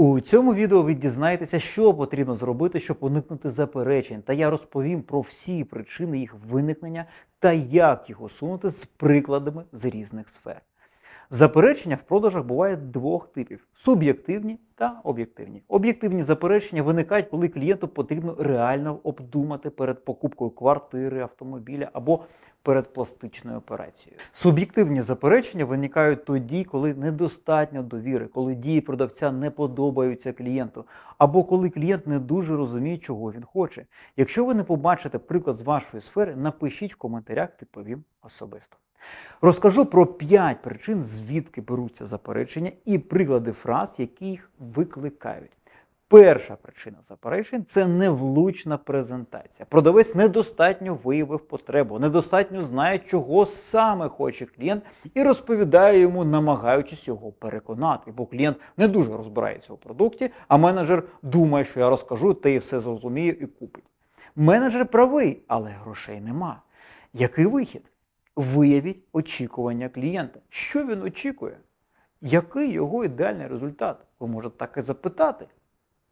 У цьому відео ви дізнаєтеся, що потрібно зробити, щоб уникнути заперечень, та я розповім про всі причини їх виникнення та як їх усунути з прикладами з різних сфер. Заперечення в продажах бувають двох типів: суб'єктивні та об'єктивні. Об'єктивні заперечення виникають, коли клієнту потрібно реально обдумати перед покупкою квартири, автомобіля або перед пластичною операцією. Суб'єктивні заперечення виникають тоді, коли недостатньо довіри, коли дії продавця не подобаються клієнту, або коли клієнт не дуже розуміє, чого він хоче. Якщо ви не побачите приклад з вашої сфери, напишіть в коментарях, відповім особисто. Розкажу про 5 причин, звідки беруться заперечення, і приклади фраз, які їх викликають. Перша причина заперечень це невлучна презентація. Продавець недостатньо виявив потребу, недостатньо знає, чого саме хоче клієнт, і розповідає йому, намагаючись його переконати. Бо клієнт не дуже розбирається у продукті, а менеджер думає, що я розкажу, та і все зрозуміє і купить. Менеджер правий, але грошей нема. Який вихід? Виявіть очікування клієнта. Що він очікує? Який його ідеальний результат? Ви можете так і запитати.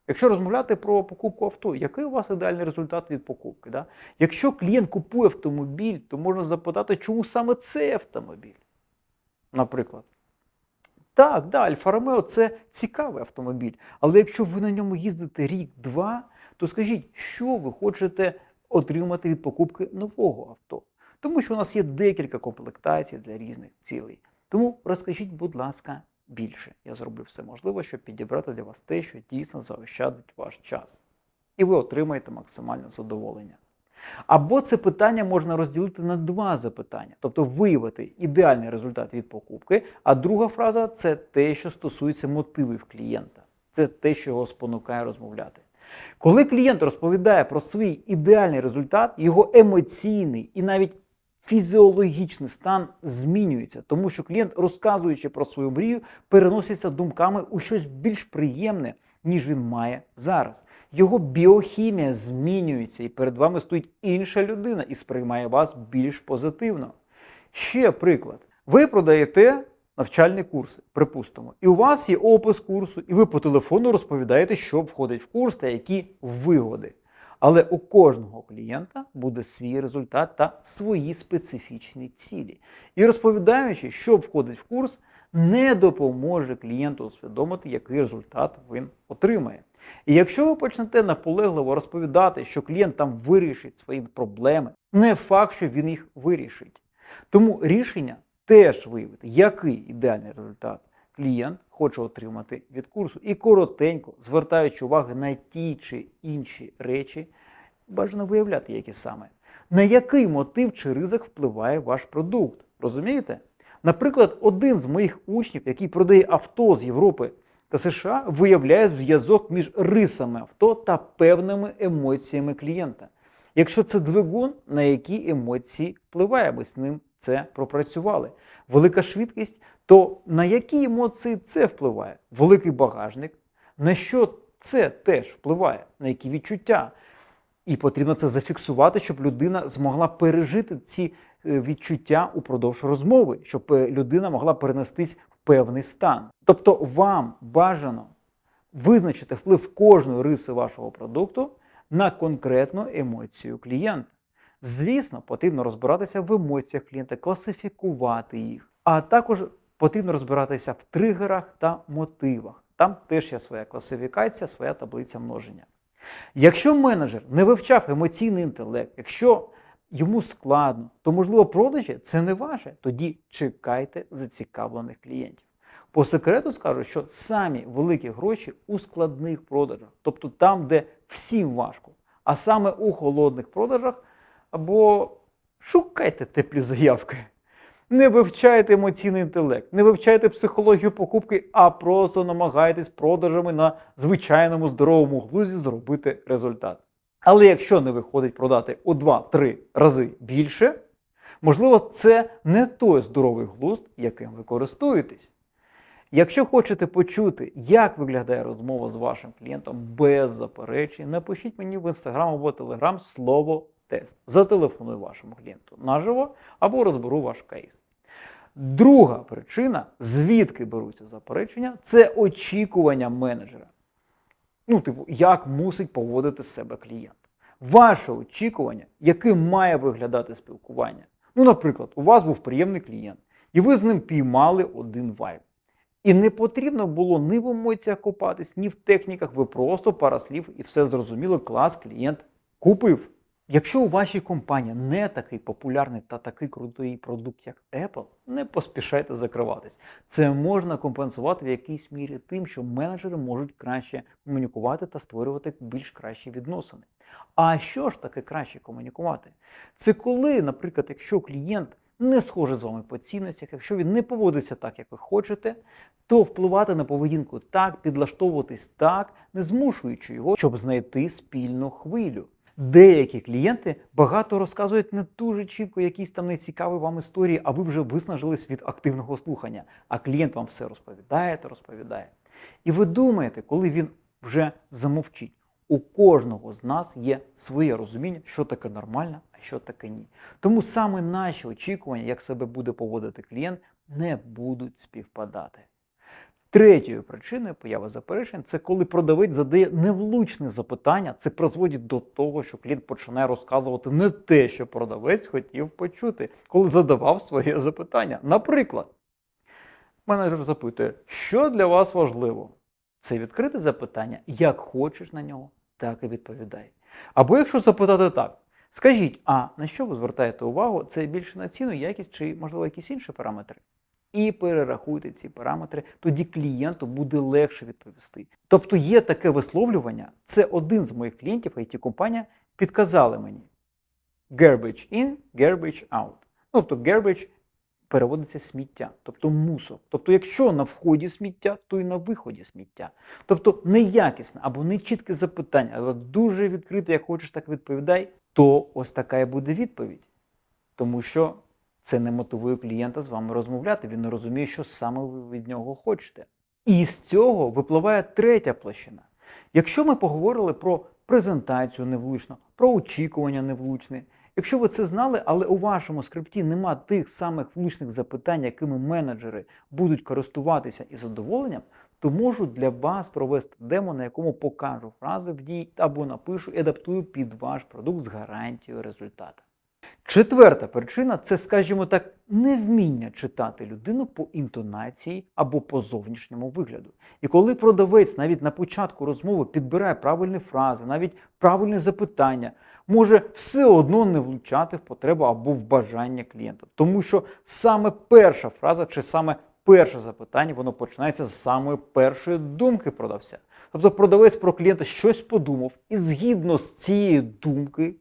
Якщо розмовляти про покупку авто, який у вас ідеальний результат від покупки? Да? Якщо клієнт купує автомобіль, то можна запитати, чому саме цей автомобіль? Наприклад. Так, да, Альфа Ромео це цікавий автомобіль. Але якщо ви на ньому їздите рік-два, то скажіть, що ви хочете отримати від покупки нового авто? Тому що у нас є декілька комплектацій для різних цілей. Тому розкажіть, будь ласка, більше. Я зроблю все можливе, щоб підібрати для вас те, що дійсно заощадить ваш час. І ви отримаєте максимальне задоволення. Або це питання можна розділити на два запитання, тобто виявити ідеальний результат від покупки. А друга фраза це те, що стосується мотивів клієнта. Це те, що його спонукає розмовляти. Коли клієнт розповідає про свій ідеальний результат, його емоційний і навіть фізіологічний стан змінюється, тому що клієнт, розказуючи про свою мрію, переноситься думками у щось більш приємне, ніж він має зараз. Його біохімія змінюється, і перед вами стоїть інша людина і сприймає вас більш позитивно. Ще приклад. Ви продаєте навчальні курси, припустимо, і у вас є опис курсу, і ви по телефону розповідаєте, що входить в курс та які вигоди. Але у кожного клієнта буде свій результат та свої специфічні цілі. І розповідаючи, що входить в курс, не допоможе клієнту усвідомити, який результат він отримає. І якщо ви почнете наполегливо розповідати, що клієнт там вирішить свої проблеми, не факт, що він їх вирішить. Тому рішення теж виявити, який ідеальний результат клієнт хоче отримати від курсу. І коротенько, звертаючи увагу на ті чи інші речі, бажано виявляти, які саме. На який мотив чи ризик впливає ваш продукт. Розумієте? Наприклад, один з моїх учнів, який продає авто з Європи та США, виявляє зв'язок між рисами авто та певними емоціями клієнта. Якщо це двигун, на які емоції впливає, ми з ним це пропрацювали. Велика швидкість, то на які емоції це впливає? Великий багажник, на що це теж впливає, на які відчуття? І потрібно це зафіксувати, щоб людина змогла пережити ці е, відчуття упродовж розмови, щоб е, людина могла перенестись в певний стан. Тобто вам бажано визначити вплив кожної риси вашого продукту на конкретну емоцію клієнта. Звісно, потрібно розбиратися в емоціях клієнта, класифікувати їх, а також потрібно розбиратися в тригерах та мотивах. Там теж є своя класифікація, своя таблиця множення. Якщо менеджер не вивчав емоційний інтелект, якщо йому складно, то можливо продажі це не ваше. Тоді чекайте зацікавлених клієнтів. По секрету скажу, що самі великі гроші у складних продажах, тобто там, де всім важко, а саме у холодних продажах, або шукайте теплі заявки. Не вивчайте емоційний інтелект, не вивчайте психологію покупки, а просто намагайтесь продажами на звичайному здоровому глузі зробити результат. Але якщо не виходить продати у 2-3 рази більше, можливо, це не той здоровий глузд, яким ви користуєтесь. Якщо хочете почути, як виглядає розмова з вашим клієнтом без заперечень, напишіть мені в інстаграм або телеграм слово тест. Зателефоную вашому клієнту наживо або розберу ваш кейс. Друга причина, звідки беруться заперечення, це очікування менеджера. Ну, типу, як мусить поводити себе клієнт. Ваше очікування, яким має виглядати спілкування. Ну, наприклад, у вас був приємний клієнт, і ви з ним піймали один вайб. І не потрібно було ні в емоціях копатись, ні в техніках. Ви просто пара слів і все зрозуміло, клас клієнт купив. Якщо у вашій компанії не такий популярний та такий крутий продукт, як Apple, не поспішайте закриватись. Це можна компенсувати в якійсь мірі тим, що менеджери можуть краще комунікувати та створювати більш кращі відносини. А що ж таке краще комунікувати? Це коли, наприклад, якщо клієнт не схожий з вами по цінностях, якщо він не поводиться так, як ви хочете, то впливати на поведінку так, підлаштовуватись так, не змушуючи його, щоб знайти спільну хвилю. Деякі клієнти багато розказують не дуже чітко якісь там нецікаві вам історії, а ви вже виснажились від активного слухання. А клієнт вам все розповідає та розповідає. І ви думаєте, коли він вже замовчить, у кожного з нас є своє розуміння, що таке нормально, а що таке ні. Тому саме наші очікування, як себе буде поводити клієнт, не будуть співпадати. Третьою причиною появи заперечень це коли продавець задає невлучне запитання. Це призводить до того, що клієнт починає розказувати не те, що продавець хотів почути, коли задавав своє запитання. Наприклад, менеджер запитує, що для вас важливо? Це відкрите запитання, як хочеш на нього, так і відповідай. Або якщо запитати так, скажіть, а на що ви звертаєте увагу? Це більше на ціну, якість чи, можливо, якісь інші параметри? І перерахуйте ці параметри, тоді клієнту буде легше відповісти. Тобто є таке висловлювання, це один з моїх клієнтів, it компанія підказали мені garbage in, garbage out. Тобто garbage переводиться сміття, тобто мусор. Тобто, якщо на вході сміття, то і на виході сміття. Тобто неякісне або нечітке запитання, але дуже відкрите, як хочеш, так відповідай, то ось така і буде відповідь. Тому що це не мотивує клієнта з вами розмовляти. Він не розуміє, що саме ви від нього хочете. І з цього випливає третя площина. Якщо ми поговорили про презентацію невлучно, про очікування невлучне, якщо ви це знали, але у вашому скрипті нема тих самих влучних запитань, якими менеджери будуть користуватися із задоволенням, то можу для вас провести демо, на якому покажу фрази в дії або напишу і адаптую під ваш продукт з гарантією результату. Четверта причина це, скажімо так, невміння читати людину по інтонації або по зовнішньому вигляду. І коли продавець навіть на початку розмови підбирає правильні фрази, навіть правильні запитання, може все одно не влучати в потребу або в бажання клієнта. Тому що саме перша фраза чи саме перше запитання, воно починається з самої першої думки продавця. Тобто продавець про клієнта щось подумав, і згідно з цієї думки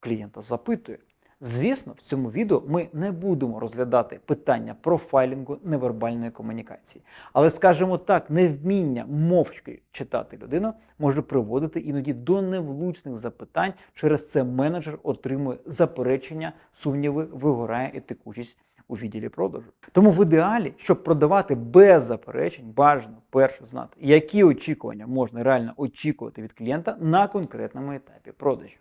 клієнта запитує. Звісно, в цьому відео ми не будемо розглядати питання профайлінгу невербальної комунікації. Але, скажімо так, невміння мовчки читати людину може приводити іноді до невлучних запитань. Через це менеджер отримує заперечення, сумніви, вигорає і текучість у відділі продажу. Тому в ідеалі, щоб продавати без заперечень, бажано перше знати, які очікування можна реально очікувати від клієнта на конкретному етапі продажу.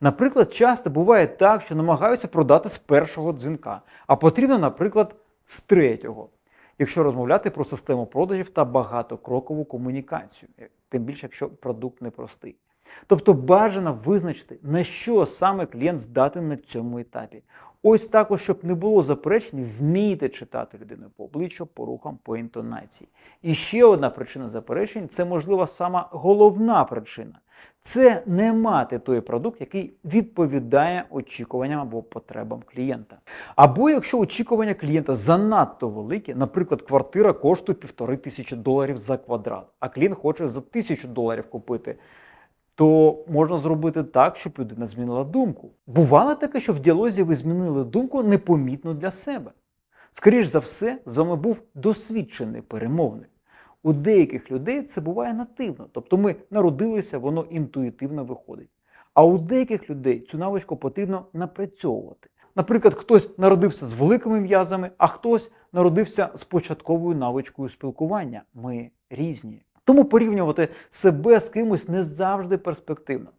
Наприклад, часто буває так, що намагаються продати з першого дзвінка, а потрібно, наприклад, з третього, якщо розмовляти про систему продажів та багатокрокову комунікацію, тим більше, якщо продукт непростий. Тобто бажано визначити, на що саме клієнт здатен на цьому етапі. Ось також, щоб не було заперечень, вмійте читати людину по обличчю, по рухам, по інтонації. І ще одна причина заперечень це, можливо, сама головна причина. Це не мати той продукт, який відповідає очікуванням або потребам клієнта. Або якщо очікування клієнта занадто великі, наприклад, квартира коштує півтори тисячі доларів за квадрат, а клієнт хоче за тисячу доларів купити. То можна зробити так, щоб людина змінила думку. Бувало таке, що в діалозі ви змінили думку непомітно для себе. Скоріше за все, з вами був досвідчений перемовник. У деяких людей це буває нативно, тобто ми народилися, воно інтуїтивно виходить. А у деяких людей цю навичку потрібно напрацьовувати. Наприклад, хтось народився з великими м'язами, а хтось народився з початковою навичкою спілкування. Ми різні. Тому порівнювати себе з кимось не завжди перспективно.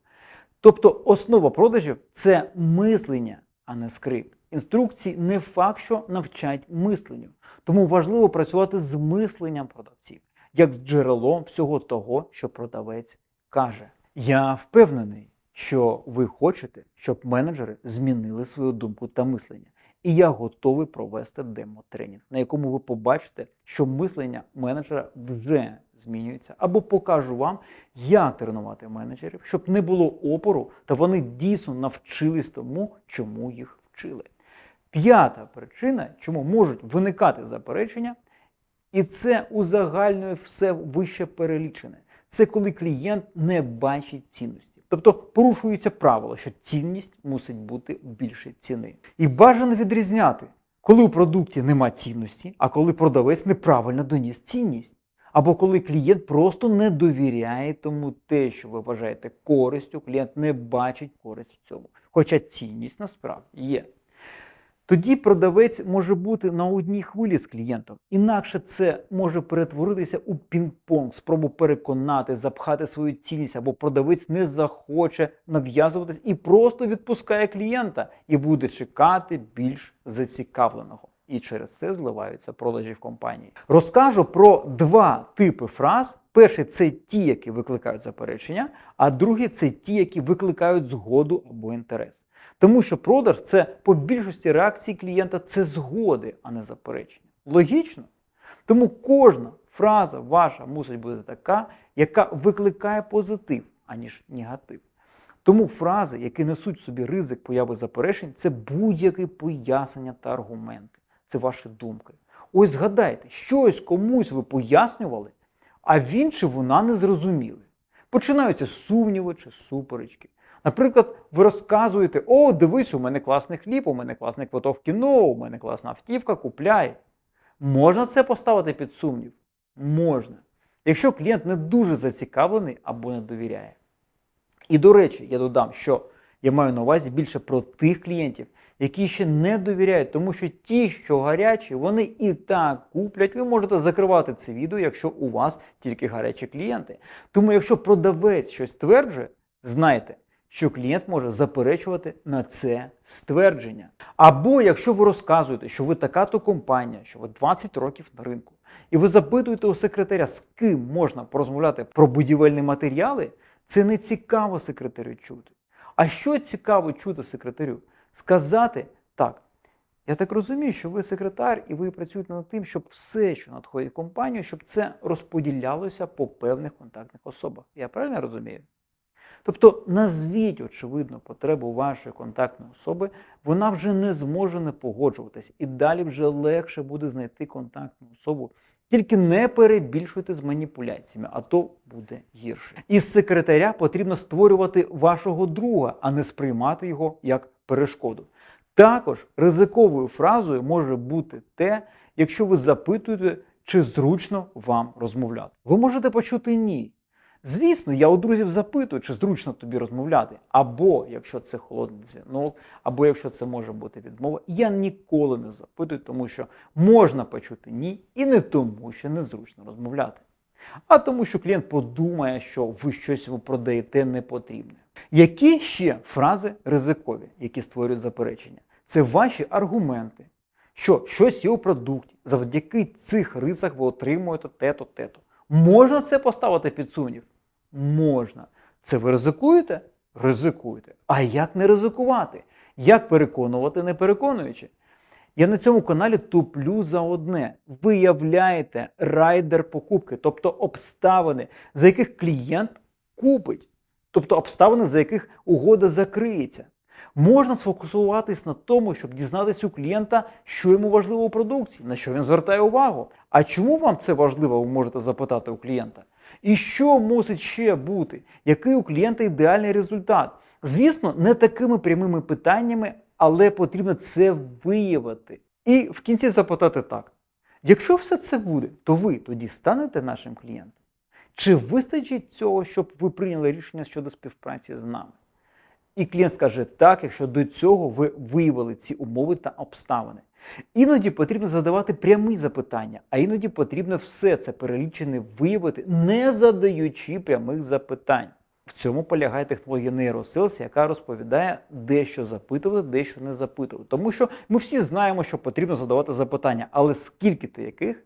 Тобто основа продажів це мислення, а не скрипт. Інструкції не факт, що навчать мисленню. Тому важливо працювати з мисленням продавців. як з джерелом всього того, що продавець каже. Я впевнений, що ви хочете, щоб менеджери змінили свою думку та мислення. І я готовий провести демо-тренінг, на якому ви побачите, що мислення менеджера вже змінюється, або покажу вам, як тренувати менеджерів, щоб не було опору, та вони дійсно навчились тому, чому їх вчили. П'ята причина, чому можуть виникати заперечення, і це узагальнює все вище перелічене. Це коли клієнт не бачить цінності. Тобто порушується правило, що цінність мусить бути більше ціни. І бажано відрізняти, коли у продукті нема цінності, а коли продавець неправильно доніс цінність. Або коли клієнт просто не довіряє тому те, що ви вважаєте користю, клієнт не бачить користь в цьому. Хоча цінність насправді є. Тоді продавець може бути на одній хвилі з клієнтом. Інакше це може перетворитися у пінг-понг, спробу переконати, запхати свою цінність, або продавець не захоче нав'язуватись і просто відпускає клієнта і буде чекати більш зацікавленого. І через це зливаються продажі в компанії. Розкажу про два типи фраз. Перший це ті, які викликають заперечення, а другий це ті, які викликають згоду або інтерес. Тому що продаж це по більшості реакцій клієнта це згоди, а не заперечення. Логічно? Тому кожна фраза ваша мусить бути така, яка викликає позитив, аніж негатив. Тому фрази, які несуть в собі ризик появи заперечень, це будь-яке пояснення та аргументи. Це ваші думки. Ось згадайте, щось комусь ви пояснювали, а він чи вона не зрозуміли. Починаються сумніви чи суперечки. Наприклад, ви розказуєте: о, дивись, у мене класний хліб, у мене класний квиток в кіно, у мене класна автівка, купляй. Можна це поставити під сумнів? Можна. Якщо клієнт не дуже зацікавлений або не довіряє. І до речі, я додам, що я маю на увазі більше про тих клієнтів, які ще не довіряють, тому що ті, що гарячі, вони і так куплять. Ви можете закривати це відео, якщо у вас тільки гарячі клієнти. Тому, якщо продавець щось стверджує, знайте, що клієнт може заперечувати на це ствердження. Або якщо ви розказуєте, що ви така-то компанія, що ви 20 років на ринку, і ви запитуєте у секретаря, з ким можна порозмовляти про будівельні матеріали, це не цікаво секретарю чути. А що цікаво чути секретарю? Сказати так. Я так розумію, що ви секретар і ви працюєте над тим, щоб все, що надходить в компанію, щоб це розподілялося по певних контактних особах. Я правильно розумію? Тобто назвіть, очевидно, потребу вашої контактної особи, вона вже не зможе не погоджуватись, і далі вже легше буде знайти контактну особу. Тільки не перебільшуйте з маніпуляціями, а то буде гірше. Із секретаря потрібно створювати вашого друга, а не сприймати його як перешкоду. Також ризиковою фразою може бути те, якщо ви запитуєте, чи зручно вам розмовляти. Ви можете почути ні. Звісно, я у друзів запитую, чи зручно тобі розмовляти, або якщо це холодний дзвінок, або якщо це може бути відмова, я ніколи не запитую, тому що можна почути ні, і не тому, що незручно розмовляти. А тому, що клієнт подумає, що ви щось йому продаєте непотрібне. Які ще фрази ризикові, які створюють заперечення? Це ваші аргументи, що щось є у продукті, завдяки цих рисах ви отримуєте те-то, те-то. Можна це поставити під сумнів? Можна. Це ви ризикуєте? Ризикуєте. А як не ризикувати? Як переконувати, не переконуючи? Я на цьому каналі туплю за одне. Виявляєте райдер покупки, тобто обставини, за яких клієнт купить, тобто обставини, за яких угода закриється. Можна сфокусуватись на тому, щоб дізнатися у клієнта, що йому важливо у продукції, на що він звертає увагу. А чому вам це важливо, ви можете запитати у клієнта? І що мусить ще бути? Який у клієнта ідеальний результат? Звісно, не такими прямими питаннями, але потрібно це виявити. І в кінці запитати так: якщо все це буде, то ви тоді станете нашим клієнтом? Чи вистачить цього, щоб ви прийняли рішення щодо співпраці з нами? І клієнт скаже так, якщо до цього ви виявили ці умови та обставини. Іноді потрібно задавати прямі запитання, а іноді потрібно все це перелічене виявити, не задаючи прямих запитань. В цьому полягає технологія нейросилс, яка розповідає, де що запитувати, де що не запитувати. Тому що ми всі знаємо, що потрібно задавати запитання, але скільки ти яких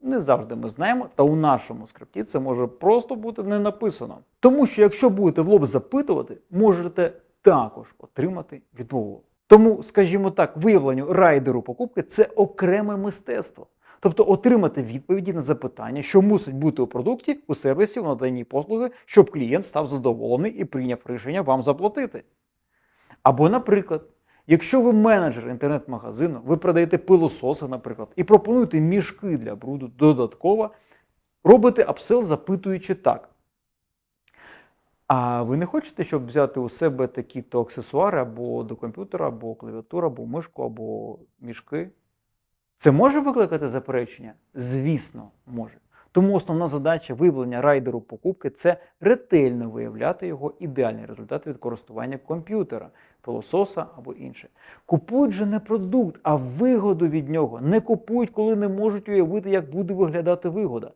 Не завжди ми знаємо, та у нашому скрипті це може просто бути не написано. Тому що якщо будете в лоб запитувати, можете також отримати відмову. Тому, скажімо так, виявленню райдеру покупки це окреме мистецтво. Тобто отримати відповіді на запитання, що мусить бути у продукті, у сервісі, у наданні послуги, щоб клієнт став задоволений і прийняв рішення вам заплатити. Або, наприклад, якщо ви менеджер інтернет-магазину, ви продаєте пилососи, наприклад, і пропонуєте мішки для бруду додатково, робите апсел, запитуючи так. А ви не хочете, щоб взяти у себе такі-то аксесуари або до комп'ютера, або клавіатура, або мишку, або мішки? Це може викликати заперечення? Звісно, може. Тому основна задача виявлення райдеру покупки це ретельно виявляти його ідеальний результат від користування комп'ютера, пилососа або інше. Купують же не продукт, а вигоду від нього. Не купують, коли не можуть уявити, як буде виглядати вигода.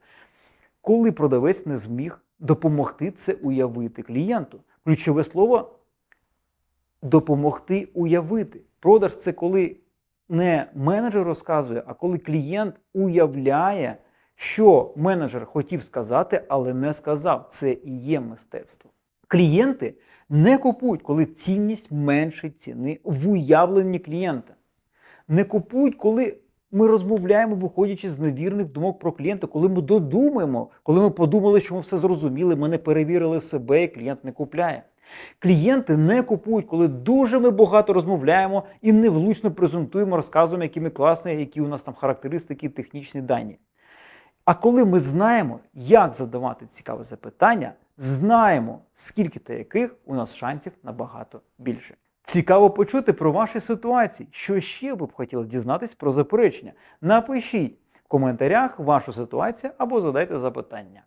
Коли продавець не зміг допомогти це уявити клієнту. Ключове слово допомогти уявити. Продаж це коли не менеджер розказує, а коли клієнт уявляє, що менеджер хотів сказати, але не сказав. Це і є мистецтво. Клієнти не купують, коли цінність менше ціни в уявленні клієнта. Не купують, коли ми розмовляємо, виходячи з невірних думок про клієнта, коли ми додумаємо, коли ми подумали, що ми все зрозуміли, ми не перевірили себе, і клієнт не купляє. Клієнти не купують, коли дуже ми багато розмовляємо і невлучно презентуємо, розказуємо, які ми класні, які у нас там характеристики, технічні дані. А коли ми знаємо, як задавати цікаве запитання, знаємо, скільки та яких у нас шансів набагато більше. Цікаво почути про ваші ситуації. Що ще ви б хотіли дізнатись про заперечення? Напишіть в коментарях вашу ситуацію або задайте запитання.